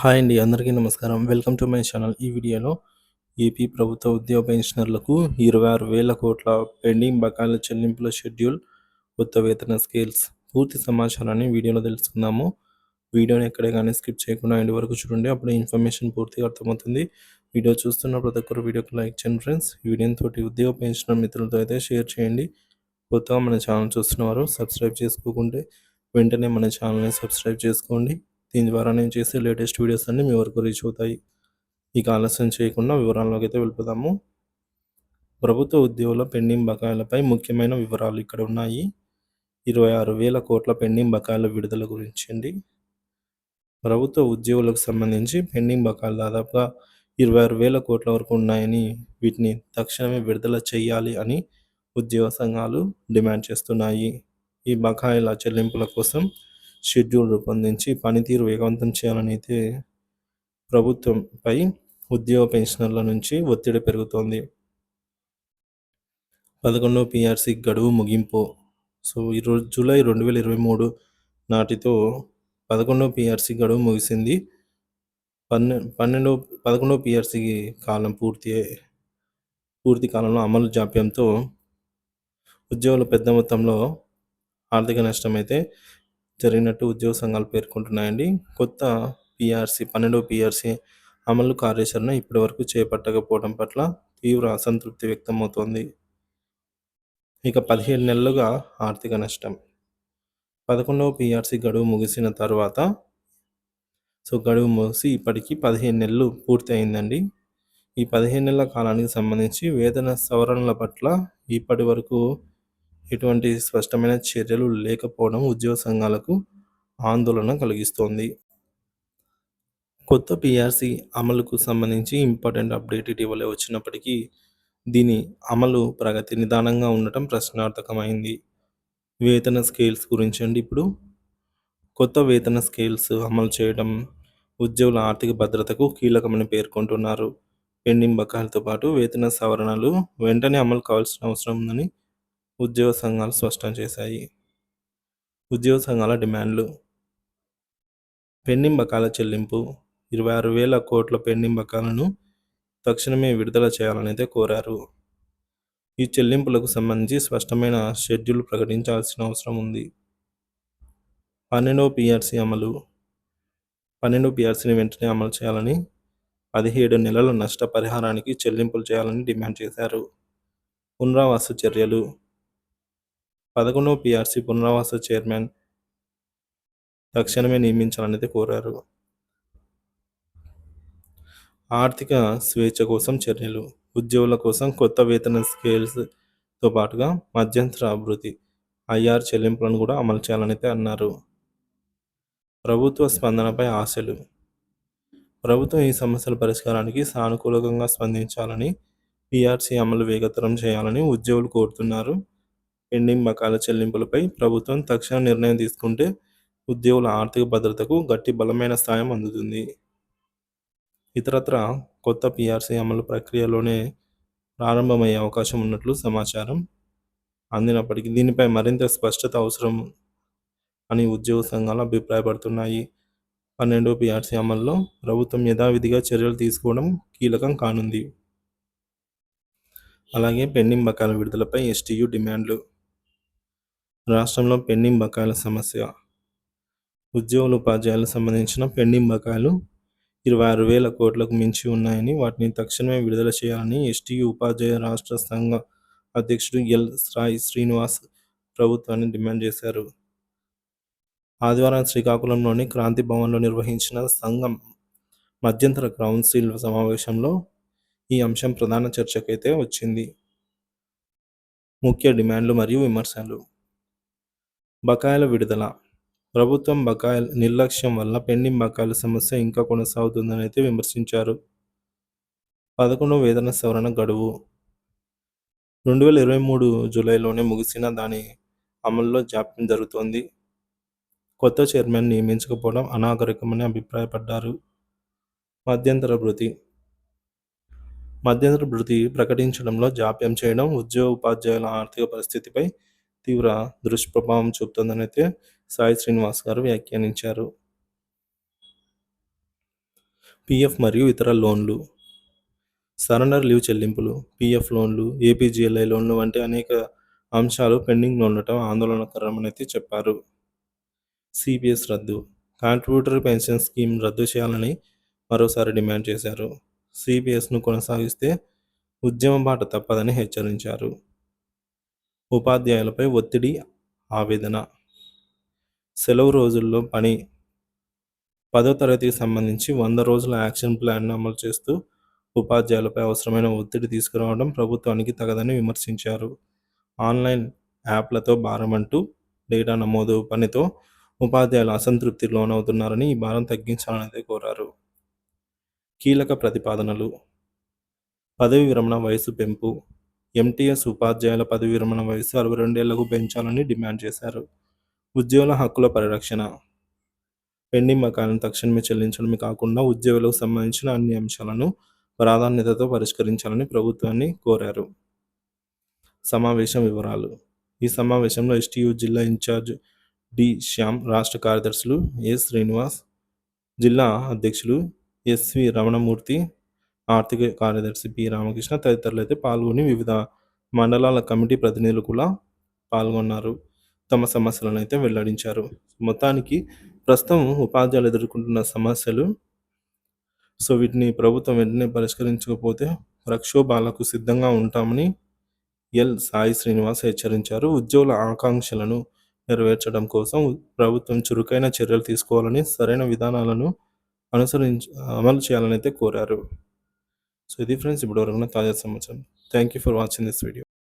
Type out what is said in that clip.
Hi అండి అందరికీ నమస్కారం. Welcome to my channel. ఈ వీడియోలో ఏపీ ప్రభుత్వ ఉద్యోగ పెన్షనర్లకు ఇరవై ఆరు వేల కోట్ల పెండింగ్ బకాయిల చెల్లింపుల షెడ్యూల్ కొత్త వేతన స్కేల్స్ పూర్తి సమాచారాన్ని వీడియోలో తెలుసుకుందాము. వీడియోని ఎక్కడే కానీ స్కిప్ చేయకుండా ఎండ్ వరకు చూడండి అప్పుడు ఇన్ఫర్మేషన్ పూర్తిగా అర్థమవుతుంది. వీడియో చూస్తున్న ప్రతి ఒక్కరు వీడియోకి లైక్ చేయండి ఫ్రెండ్స్. వీడియోని తోటి ఉద్యోగ పెన్షనర్ మిత్రులతో అయితే షేర్ చేయండి. కొత్తగా మన ఛానల్ చూస్తున్నవారు సబ్స్క్రైబ్ చేసుకోకుంటే వెంటనే మన ఛానల్ని సబ్స్క్రైబ్ చేసుకోండి. దీని ద్వారా నేను చేసే లేటెస్ట్ వీడియోస్ అన్ని మీ వరకు రీచ్ అవుతాయి. ఇక ఆలస్యం చేయకుండా వివరాల్లోకి అయితే వెళ్ళిపోదాము. ప్రభుత్వ ఉద్యోగుల పెండింగ్ బకాయిలపై ముఖ్యమైన వివరాలు ఇక్కడ ఉన్నాయి. ఇరవై ఆరు వేల కోట్ల పెండింగ్ బకాయిల విడుదల గురించి అండి. ప్రభుత్వ ఉద్యోగులకు సంబంధించి పెండింగ్ బకాయిలు దాదాపుగా ఇరవై ఆరు వేల కోట్ల వరకు ఉన్నాయని వీటిని తక్షణమే విడుదల చేయాలి అని ఉద్యోగ సంఘాలు డిమాండ్ చేస్తున్నాయి. ఈ బకాయిల చెల్లింపుల కోసం షెడ్యూల్ రూపొందించి పనితీరు వేగవంతం చేయాలని అయితే ప్రభుత్వంపై ఉద్యోగ పెన్షనర్ల నుంచి ఒత్తిడి పెరుగుతోంది. పదకొండవ పిఆర్సీ గడువు ముగింపు. సో ఈరోజు జూలై రెండు వేల ఇరవై మూడు నాటితో పదకొండవ పిఆర్సీ గడువు ముగిసింది. పన్నె పన్నెండవ పదకొండవ పిఆర్సీ కాలం పూర్తి పూర్తి కాలంలో అమలు జాప్యంతో ఉద్యోగులు పెద్ద మొత్తంలో ఆర్థిక నష్టం అయితే జరిగినట్టు ఉద్యోగ సంఘాలు పేర్కొంటున్నాయండి. కొత్త పిఆర్సీ పన్నెండవ పిఆర్సీ అమలు కార్యాచరణ ఇప్పటివరకు చేపట్టకపోవడం పట్ల తీవ్ర అసంతృప్తి వ్యక్తమవుతోంది. ఇక పదిహేడు నెలలుగా ఆర్థిక నష్టం. పదకొండవ పిఆర్సీ గడువు ముగిసిన తర్వాత సో గడువు ముగిసి ఇప్పటికీ పదిహేను నెలలు పూర్తి అయిందండి ఈ పదిహేను నెలల కాలానికి సంబంధించి వేతన సవరణల పట్ల ఇప్పటి వరకు ఎటువంటి స్పష్టమైన చర్యలు లేకపోవడం ఉద్యోగ సంఘాలకు ఆందోళన కలిగిస్తోంది. కొత్త పిఆర్సీ అమలుకు సంబంధించి ఇంపార్టెంట్ అప్డేట్ ఇటీవలే వచ్చినప్పటికీ దీని అమలు ప్రగతి నిదానంగా ఉండటం ప్రశ్నార్థకమైంది. వేతన స్కేల్స్ గురించి అండి ఇప్పుడు. కొత్త వేతన స్కేల్స్ అమలు చేయడం ఉద్యోగుల ఆర్థిక భద్రతకు కీలకమని పేర్కొంటున్నారు. పెండింగ్ బకాయిలతో పాటు వేతన సవరణలు వెంటనే అమలు కావాల్సిన అవసరం ఉందని ఉద్యోగ సంఘాలు స్పష్టం చేశాయి. ఉద్యోగ సంఘాల డిమాండ్లు. పెండింగ్ చెల్లింపు. ఇరవై ఆరు వేల కోట్ల పెండింగ్ తక్షణమే విడుదల చేయాలనైతే కోరారు. ఈ చెల్లింపులకు సంబంధించి స్పష్టమైన షెడ్యూల్ ప్రకటించాల్సిన అవసరం ఉంది. పన్నెండవ పిఆర్సీ అమలు. పన్నెండు పిఆర్సీని వెంటనే అమలు చేయాలని పదిహేడు నెలల నష్టపరిహారానికి చెల్లింపులు చేయాలని డిమాండ్ చేశారు. పునరావాస చర్యలు. పదకొండవ పిఆర్సీ పునరావాస చైర్మన్ తక్షణమే నియమించాలని కోరారు. ఆర్థిక స్వేచ్ఛ కోసం చర్యలు ఉద్యోగుల కోసం కొత్త వేతన స్కేల్స్తో పాటుగా మధ్యంతర అభివృద్ధి ఐఆర్ చెల్లింపులను కూడా అమలు చేయాలని అన్నారు. ప్రభుత్వ స్పందనపై ఆశలు. ప్రభుత్వం ఈ సమస్యల పరిష్కారానికి సానుకూలంగా స్పందించాలని పిఆర్సీ అమలు వేగతరం చేయాలని ఉద్యోగులు కోరుతున్నారు. పెండింగ్ బకాయిల చెల్లింపులపై ప్రభుత్వం తక్షణ నిర్ణయం తీసుకుంటే ఉద్యోగుల ఆర్థిక భద్రతకు గట్టి బలమైన స్థాయం అందుతుంది. ఇతరత్ర కొత్త పిఆర్సీ అమలు ప్రక్రియలోనే ప్రారంభమయ్యే అవకాశం ఉన్నట్లు సమాచారం అందినప్పటికీ దీనిపై మరింత స్పష్టత అవసరం అని ఉద్యోగ సంఘాలు అభిప్రాయపడుతున్నాయి. పన్నెండో పిఆర్సీ అమల్లో ప్రభుత్వం యథావిధిగా చర్యలు తీసుకోవడం కీలకం కానుంది. అలాగే పెండింగ్ బకాల విడుదలపై ఎస్టీయు డిమాండ్లు రాష్ట్రంలో పెండింగ్ బకాయిల సమస్య. ఉద్యోగుల ఉపాధ్యాయులకు సంబంధించిన పెండింగ్ బకాయిలు ఇరవై ఆరు వేల కోట్లకు మించి ఉన్నాయని వాటిని తక్షణమే విడుదల చేయాలని ఎస్టీ ఉపాధ్యాయ రాష్ట్ర సంఘ అధ్యక్షుడు ఎల్. సాయి శ్రీనివాస్ ప్రభుత్వాన్ని డిమాండ్ చేశారు. ఆదివారం శ్రీకాకుళంలోని క్రాంతి భవన్లో నిర్వహించిన సంఘం మధ్యంతర కౌన్సిల్ సమావేశంలో ఈ అంశం ప్రధాన చర్చకైతే వచ్చింది. ముఖ్య డిమాండ్లు మరియు విమర్శలు. బకాయిల విడుదల. ప్రభుత్వం బకాయిల నిర్లక్ష్యం వల్ల పెండింగ్ బకాయిల సమస్య ఇంకా కొనసాగుతుందని అయితే విమర్శించారు. పదకొండవ వేతన సవరణ గడువు. రెండు వేల ఇరవై మూడు జూలైలోనే ముగిసిన దాని అమల్లో జాప్యం జరుగుతోంది. కొత్త చైర్మన్ నియమించకపోవడం అనాగరికమని అభిప్రాయపడ్డారు. మధ్యంతర భృతి. మధ్యంతర భృతి ప్రకటించడంలో జాప్యం చేయడం ఉద్యోగ ఉపాధ్యాయుల ఆర్థిక పరిస్థితిపై తీవ్ర దుష్ప్రభావం చూపుతుందని అయితే సాయి శ్రీనివాస్ గారు వ్యాఖ్యానించారు. పీఎఫ్ మరియు ఇతర లోన్లు సరెండర్ లీవ్ చెల్లింపులు పీఎఫ్ లోన్లు ఏపీజీఎల్ఐ లోన్లు వంటి అనేక అంశాలు పెండింగ్లో ఉండటం ఆందోళనకరమని అయితే చెప్పారు. సిపిఎస్ రద్దు కాంట్రిబ్యూటరీ పెన్షన్ స్కీమ్ రద్దు చేయాలని మరోసారి డిమాండ్ చేశారు. సిపిఎస్ను కొనసాగిస్తే ఉద్యమ బాట తప్పదని హెచ్చరించారు. ఉపాధ్యాయులపై ఒత్తిడి ఆవేదన. సెలవు రోజుల్లో పని పదో తరగతికి సంబంధించి వంద రోజుల యాక్షన్ ప్లాన్ను అమలు చేస్తూ ఉపాధ్యాయులపై అవసరమైన ఒత్తిడి తీసుకురావడం ప్రభుత్వానికి తగదని విమర్శించారు. ఆన్లైన్ యాప్లతో భారమంటూ డేటా నమోదు పనితో ఉపాధ్యాయులు అసంతృప్తి లోనవుతున్నారని ఈ భారం తగ్గించాలని కోరారు. కీలక ప్రతిపాదనలు. పదవి విరమణ వయసు పెంపు. ఎంటీఎస్ ఉపాధ్యాయుల పదవి విరమణ వయసు అరవై రెండేళ్ళకు పెంచాలని డిమాండ్ చేశారు. ఉద్యోగుల హక్కుల పరిరక్షణ. పెండింగ్ బకాయిలను తక్షణమే చెల్లించడమే కాకుండా ఉద్యోగులకు సంబంధించిన అన్ని అంశాలను ప్రాధాన్యతతో పరిష్కరించాలని ప్రభుత్వాన్ని కోరారు. సమావేశం వివరాలు. ఈ సమావేశంలో ఎస్టీయూ జిల్లా ఇన్ఛార్జ్ డి శ్యామ్ రాష్ట్ర కార్యదర్శులు ఎస్ శ్రీనివాస్ జిల్లా అధ్యక్షులు ఎస్వి రమణమూర్తి ఆర్థిక కార్యదర్శి పి. రామకృష్ణ తదితరులు అయితే పాల్గొని వివిధ మండలాల కమిటీ ప్రతినిధులు కూడా పాల్గొన్నారు. తమ సమస్యలను అయితే వెల్లడించారు. మొత్తానికి ప్రస్తుతం ఉపాధ్యాయులు ఎదుర్కొంటున్న సమస్యలు. సో వీటిని ప్రభుత్వం వెంటనే పరిష్కరించకపోతే ప్రక్షోభాలకు సిద్ధంగా ఉంటామని ఎల్. సాయి శ్రీనివాస్ హెచ్చరించారు. ఉద్యోగుల ఆకాంక్షలను నెరవేర్చడం కోసం ప్రభుత్వం చురుకైన చర్యలు తీసుకోవాలని సరైన విధానాలను అనుసరించ అమలు చేయాలని అయితే కోరారు. సో ఇది ఫ్రెండ్స్ ఇప్పటివరకు తాజా సమాచారం. Thank you for watching this video